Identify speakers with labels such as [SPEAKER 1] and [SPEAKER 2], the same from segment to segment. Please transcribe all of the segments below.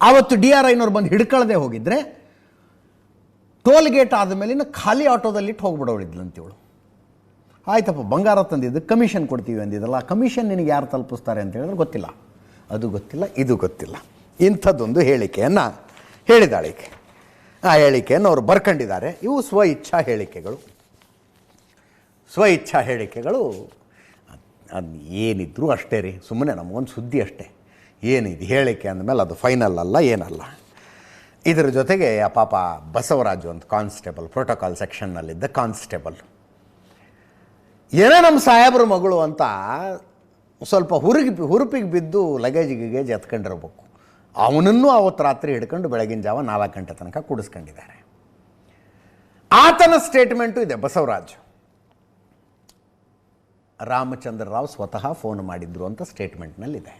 [SPEAKER 1] ಆವತ್ತು D R ಐನವ್ರು ಬಂದು ಹಿಡ್ಕೊಳ್ಳದೆ ಹೋಗಿದ್ರೆ ಟೋಲ್ ಗೇಟ್ ಆದಮೇಲಿನ ಖಾಲಿ ಆಟೋದಲ್ಲಿಟ್ಟು ಹೋಗ್ಬಿಡೋಳಿದ್ಲಂತ ಇವಳು. ಆಯ್ತಪ್ಪ, ಬಂಗಾರ ತಂದಿದ್ದು ಕಮಿಷನ್ ಕೊಡ್ತೀವಿ ಅಂದಿದ್ದಲ್ಲ ಕಮಿಷನ್ ನಿನಗೆ ಯಾರು ತಲುಪಿಸ್ತಾರೆ ಅಂತ ಹೇಳಿದ್ರೆ ಗೊತ್ತಿಲ್ಲ. ಅದು ಗೊತ್ತಿಲ್ಲ, ಇದು ಗೊತ್ತಿಲ್ಲ. ಇಂಥದ್ದೊಂದು ಹೇಳಿಕೆಯನ್ನು ಹೇಳಿದಾಳಿಕೆ ಆ ಹೇಳಿಕೆಯನ್ನು ಅವರು ಬರ್ಕೊಂಡಿದ್ದಾರೆ. ಇವು ಸ್ವ ಇಚ್ಛಾ ಹೇಳಿಕೆಗಳು. ಸ್ವ ಇಚ್ಛಾ ಹೇಳಿಕೆಗಳು. ಅದು ಏನಿದ್ರೂ ಅಷ್ಟೇ ರೀ ಸುಮ್ಮನೆ ನಮಗೊಂದು ಸುದ್ದಿ ಅಷ್ಟೇ. ಏನಿದು? ಹೇಳಿಕೆ ಅಂದಮೇಲೆ ಅದು ಫೈನಲ್ ಅಲ್ಲ, ಏನಲ್ಲ. ಇದರ ಜೊತೆಗೆ ಆ ಪಾಪ ಬಸವರಾಜು ಅಂತ ಕಾನ್ಸ್ಟೇಬಲ್ ಪ್ರೋಟೋಕಾಲ್ ಸೆಕ್ಷನ್ನಲ್ಲಿದ್ದ ಕಾನ್ಸ್ಟೇಬಲ್ ಏನೋ ನಮ್ಮ ಸಾಹೇಬ್ರ ಮಗಳು ಅಂತ ಸ್ವಲ್ಪ ಹುರುಗಿ, ಹುರುಪಿಗೆ ಬಿದ್ದು ಲಗೇಜ್ ಗಿಗೇಜ್ ಎತ್ಕೊಂಡಿರ್ಬೇಕು. ಅವನನ್ನು ಅವತ್ತು ರಾತ್ರಿ ಹಿಡ್ಕೊಂಡು ಬೆಳಗಿನ ಜಾವ ನಾಲ್ಕು ಗಂಟೆ ತನಕ ಕೂಡಿಸ್ಕೊಂಡಿದ್ದಾರೆ. ಆತನ ಸ್ಟೇಟ್ಮೆಂಟು ಇದೆ, ಬಸವರಾಜ್. ರಾಮಚಂದ್ರ ರಾವ್ ಸ್ವತಃ ಫೋನ್ ಮಾಡಿದ್ರು ಅಂತ ಸ್ಟೇಟ್ಮೆಂಟ್ನಲ್ಲಿದೆ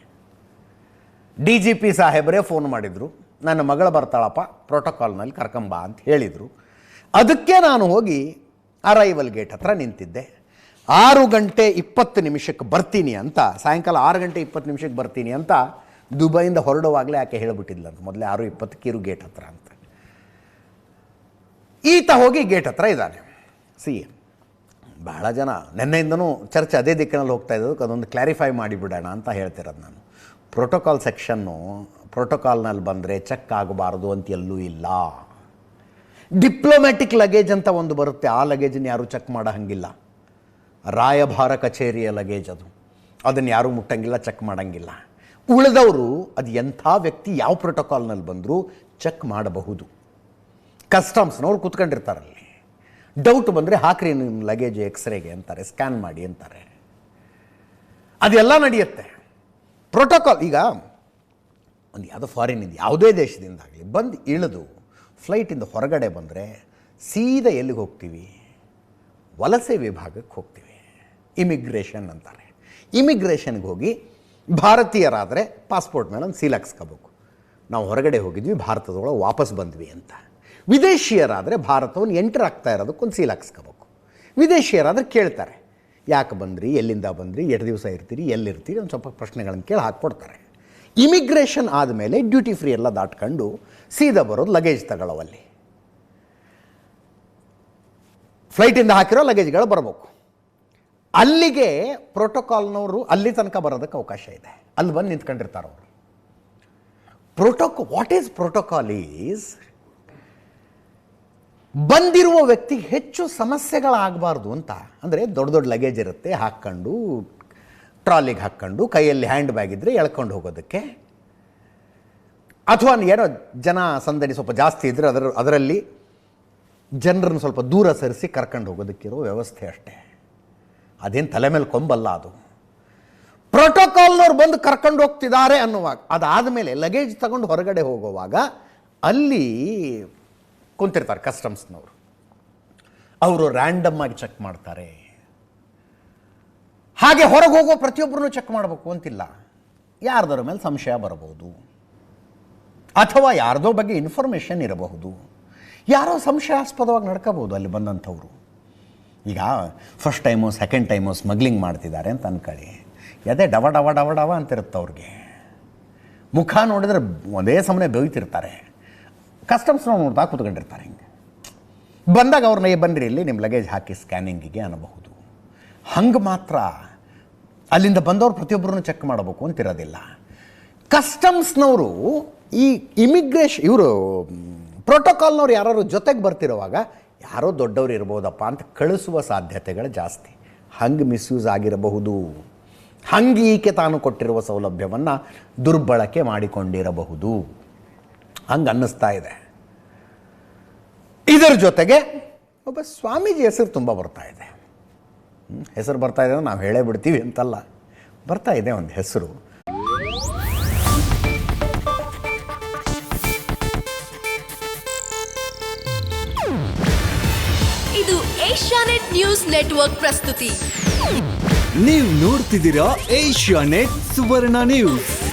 [SPEAKER 1] ಡಿ ಜಿ ಪಿ ಸಾಹೇಬರೇ ಫೋನ್ ಮಾಡಿದರು. ನನ್ನ ಮಗಳು ಬರ್ತಾಳಪ್ಪ ಪ್ರೋಟೋಕಾಲ್ನಲ್ಲಿ ಕರ್ಕೊಂಬ ಅಂತ ಹೇಳಿದರು. ಅದಕ್ಕೆ ನಾನು ಹೋಗಿ ಅರೈವಲ್ ಗೇಟ್ ಹತ್ರ ನಿಂತಿದ್ದೆ. ಆರು ಗಂಟೆ ಇಪ್ಪತ್ತು ನಿಮಿಷಕ್ಕೆ ಬರ್ತೀನಿ ಅಂತ, ಸಾಯಂಕಾಲ ಆರು ಗಂಟೆ ಇಪ್ಪತ್ತು ನಿಮಿಷಕ್ಕೆ ಬರ್ತೀನಿ ಅಂತ ದುಬೈಯಿಂದ ಹೊರಡುವಾಗಲೇ ಆಕೆ ಹೇಳಿಬಿಟ್ಟಿದ್ಲಂತ ಮೊದಲೇ ಆರು ಇಪ್ಪತ್ತು ಕಿರು ಗೇಟ್ ಹತ್ರ ಅಂತ. ಈತ ಹೋಗಿ ಗೇಟ್ ಹತ್ರ ಇದ್ದಾನೆ. ಸಿ, ಬಹಳ ಜನ, ನಿನ್ನೆಯಿಂದನೂ ಚರ್ಚೆ ಅದೇ ದಿಕ್ಕಿನಲ್ಲಿ ಹೋಗ್ತಾ ಇದ್ದದಕ್ಕೆ ಅದೊಂದು ಕ್ಲಾರಿಫೈ ಮಾಡಿಬಿಡೋಣ ಅಂತ ಹೇಳ್ತಿರೋದು ನಾನು. ಪ್ರೋಟೋಕಾಲ್ ಸೆಕ್ಷನ್ನು ಪ್ರೋಟೋಕಾಲ್ನಲ್ಲಿ ಬಂದರೆ ಚೆಕ್ ಆಗಬಾರ್ದು ಅಂತ ಎಲ್ಲೂ ಇಲ್ಲ. ಡಿಪ್ಲೊಮ್ಯಾಟಿಕ್ ಲಗೇಜ್ ಅಂತ ಒಂದು ಬರುತ್ತೆ. ಆ ಲಗೇಜನ್ನು ಯಾರೂ ಚೆಕ್ ಮಾಡೋ ಹಂಗಿಲ್ಲ. ರಾಯಭಾರ ಕಚೇರಿಯ ಲಗೇಜ್ ಅದು. ಅದನ್ನು ಯಾರೂ ಮುಟ್ಟಂಗಿಲ್ಲ ಚೆಕ್ ಮಾಡೋಂಗಿಲ್ಲ. ಉಳಿದವರು ಅದು ಎಂಥ ವ್ಯಕ್ತಿ ಯಾವ ಪ್ರೋಟೋಕಾಲ್ನಲ್ಲಿ ಬಂದರೂ ಚೆಕ್ ಮಾಡಬಹುದು. ಕಸ್ಟಮ್ಸ್ನವ್ರು ಕೂತ್ಕೊಂಡಿರ್ತಾರಲ್ಲಿ. ಡೌಟ್ ಬಂದರೆ ಹಾಕ್ರಿ ನಿಮ್ಮ ಲಗೇಜ್ ಎಕ್ಸ್ರೇಗೆ ಅಂತಾರೆ ಸ್ಕ್ಯಾನ್ ಮಾಡಿ ಅಂತಾರೆ. ಅದೆಲ್ಲ ನಡೆಯುತ್ತೆ. ಪ್ರೋಟೋಕಾಲ್ ಈಗ ಒಂದು ಯಾವುದೋ ಫಾರಿನಿಂದ ಯಾವುದೇ ದೇಶದಿಂದಾಗಲಿ ಬಂದು ಇಳಿದು ಫ್ಲೈಟಿಂದ ಹೊರಗಡೆ ಬಂದರೆ ಸೀದಾ ಎಲ್ಲಿಗೆ ಹೋಗ್ತೀವಿ? ವಲಸೆ ವಿಭಾಗಕ್ಕೆ ಹೋಗ್ತೀವಿ. ಇಮಿಗ್ರೇಷನ್ ಅಂತಾರೆ. ಇಮಿಗ್ರೇಷನ್ಗೆ ಹೋಗಿ ಭಾರತೀಯರಾದರೆ ಪಾಸ್ಪೋರ್ಟ್ ಮೇಲೆ ಒಂದು ಸೀಲ್ ಹಾಕ್ಸ್ಕೋಬೇಕು. ನಾವು ಹೊರಗಡೆ ಹೋಗಿದ್ವಿ, ಭಾರತದೊಳಗೆ ವಾಪಸ್ ಬಂದ್ವಿ ಅಂತ. ವಿದೇಶಿಯರಾದರೆ ಭಾರತವನ್ನು ಎಂಟರ್ ಆಗ್ತಾ ಇರೋದಕ್ಕೊಂದು ಸೀಲ್ ಹಾಕ್ಸ್ಕೋಬೇಕು. ವಿದೇಶಿಯರಾದರೆ ಕೇಳ್ತಾರೆ. ಯಾಕೆ ಬಂದ್ರಿ, ಎಲ್ಲಿಂದ ಬಂದ್ರಿ, ಎಷ್ಟು ದಿವಸ ಇರ್ತೀರಿ, ಎಲ್ಲಿರ್ತೀರಿ ಒಂದು ಸ್ವಲ್ಪ ಪ್ರಶ್ನೆಗಳನ್ನು ಕೇಳಿ ಹಾಕ್ಕೊಡ್ತಾರೆ. ಇಮಿಗ್ರೇಷನ್ ಆದಮೇಲೆ ಡ್ಯೂಟಿ ಫ್ರೀ ಎಲ್ಲ ದಾಟ್ಕೊಂಡು ಸೀದಾ ಬರೋದು ಲಗೇಜ್ ತಗೊಳ್ಳೋವಲ್ಲಿ ಫ್ಲೈಟಿಂದ ಹಾಕಿರೋ ಲಗೇಜ್ಗಳು ಬರಬೇಕು. ಅಲ್ಲಿಗೆ ಪ್ರೋಟೋಕಾಲ್ನವರು ಅಲ್ಲಿ ತನಕ ಬರೋದಕ್ಕೆ ಅವಕಾಶ ಇದೆ. ಅಲ್ಲಿ ಬಂದು ನಿಂತ್ಕೊಂಡಿರ್ತಾರೆ ಅವರು. ಪ್ರೋಟೋಕ್ ವಾಟ್ ಈಸ್ ಪ್ರೋಟೋಕಾಲ್ ಈಸ್ ಬಂದಿರುವ ವ್ಯಕ್ತಿಗೆ ಹೆಚ್ಚು ಸಮಸ್ಯೆಗಳಾಗಬಾರ್ದು ಅಂತ. ಅಂದರೆ ದೊಡ್ಡ ದೊಡ್ಡ ಲಗೇಜ್ ಇರುತ್ತೆ, ಹಾಕ್ಕೊಂಡು, ಟ್ರಾಲಿಗೆ ಹಾಕ್ಕೊಂಡು, ಕೈಯಲ್ಲಿ ಹ್ಯಾಂಡ್ ಬ್ಯಾಗ್ ಇದ್ದರೆ ಎಳ್ಕೊಂಡು ಹೋಗೋದಕ್ಕೆ. ಅಥವಾ ಏನೋ ಜನ ಸಂದಣಿ ಸ್ವಲ್ಪ ಜಾಸ್ತಿ ಇದ್ದರೆ ಅದರ, ಅದರಲ್ಲಿ ಜನರನ್ನು ಸ್ವಲ್ಪ ದೂರ ಸರಿಸಿ ಕರ್ಕೊಂಡು ಹೋಗೋದಕ್ಕಿರೋ ವ್ಯವಸ್ಥೆ ಅಷ್ಟೇ. ಅದೇನು ತಲೆ ಮೇಲೆ ಕೊಂಬಲ್ಲ ಅದು. ಪ್ರೋಟೋಕಾಲ್ನವ್ರು ಬಂದು ಕರ್ಕೊಂಡು ಹೋಗ್ತಿದ್ದಾರೆ ಅನ್ನುವಾಗ, ಅದಾದಮೇಲೆ ಲಗೇಜ್ ತಗೊಂಡು ಹೊರಗಡೆ ಹೋಗುವಾಗ ಅಲ್ಲಿ ಕುಂತಿರ್ತಾರೆ ಕಸ್ಟಮ್ಸ್ನವರು ಅವರು ರ್ಯಾಂಡಮ್ ಆಗಿ ಚೆಕ್ ಮಾಡ್ತಾರೆ. ಹಾಗೆ ಹೊರಗೆ ಹೋಗೋ ಪ್ರತಿಯೊಬ್ಬರನ್ನು ಚೆಕ್ ಮಾಡಬೇಕು ಅಂತಿಲ್ಲ. ಯಾರ್ದರ ಮೇಲೆ ಸಂಶಯ ಬರಬಹುದು? ಅಥವಾ ಯಾರದೋ ಬಗ್ಗೆ ಇನ್ಫಾರ್ಮೇಷನ್ ಇರಬಹುದು? ಯಾರೋ ಸಂಶಯಾಸ್ಪದವಾಗಿ ನಡ್ಕೋಬಹುದು ಅಲ್ಲಿ ಬಂದಂಥವ್ರು. ಈಗ first time second time smuggling ಮಾಡ್ತಿದ್ದಾರೆ ಅಂತ ಅನ್ಕೊಳ್ಳಿ. ಅದೇ ಡವ ಡವ ಡವ ಡವ ಅಂತಿರುತ್ತೆ ಅವ್ರಿಗೆ. ಮುಖ ನೋಡಿದ್ರೆ ಒಂದೇ ಸಮನೆ ಬೆಯ್ತಿರ್ತಾರೆ. ಕಸ್ಟಮ್ಸ್ನವ್ರು ನೋಡ್ತಾ ಕೂತ್ಕೊಂಡಿರ್ತಾರೆ ಹಿಂಗೆ. ಬಂದಾಗ ಅವ್ರನ್ನ ಬನ್ನಿರಿ ಇಲ್ಲಿ ನಿಮ್ಮ ಲಗೇಜ್ ಹಾಕಿ ಸ್ಕ್ಯಾನಿಂಗಿಗೆ ಅನ್ನಬಹುದು ಹಂಗೆ ಮಾತ್ರ ಅಲ್ಲಿಂದ ಬಂದವರು ಪ್ರತಿಯೊಬ್ಬರನ್ನು ಚೆಕ್ ಮಾಡಬೇಕು ಅಂತಿರೋದಿಲ್ಲ ಕಸ್ಟಮ್ಸ್ನವರು ಈ ಇಮಿಗ್ರೇಷನ್ ಇವರು ಪ್ರೋಟೋಕಾಲ್ನವ್ರು ಯಾರು ಜೊತೆಗೆ ಬರ್ತಿರುವಾಗ ಯಾರೋ ದೊಡ್ಡವರು ಇರ್ಬೋದಪ್ಪ ಅಂತ ಕಳಿಸುವ ಸಾಧ್ಯತೆಗಳು ಜಾಸ್ತಿ. ಹಂಗೆ ಮಿಸ್ಯೂಸ್ ಆಗಿರಬಹುದು. ಹಂಗೆ ಈಕೆ ತಾನು ಕೊಟ್ಟಿರುವ ಸೌಲಭ್ಯವನ್ನು ದುರ್ಬಳಕೆ ಮಾಡಿಕೊಂಡಿರಬಹುದು. ಹಂಗೆ ಅನ್ನಿಸ್ತಾ ಇದೆ. ಇದರ ಜೊತೆಗೆ ಒಬ್ಬ ಸ್ವಾಮೀಜಿ ಹೆಸರು ತುಂಬ ಬರ್ತಾ ಇದೆ. ಹೆಸರು ಬರ್ತಾ ಇದೆ ಅಂದ್ರೆ ನಾವು ಹೇಳೇ ಬಿಡ್ತೀವಿ ಅಂತಲ್ಲ. ಬರ್ತಾ ಇದೆ ಒಂದು ಹೆಸರು.
[SPEAKER 2] ಇದು ಏಷ್ಯಾನೆಟ್ ನ್ಯೂಸ್ ನೆಟ್ವರ್ಕ್ ಪ್ರಸ್ತುತಿ.
[SPEAKER 3] ನೀವು ನೋಡ್ತಿದ್ದೀರಾ ಏಷ್ಯಾ ನೆಟ್ ಸುವರ್ಣ ನ್ಯೂಸ್.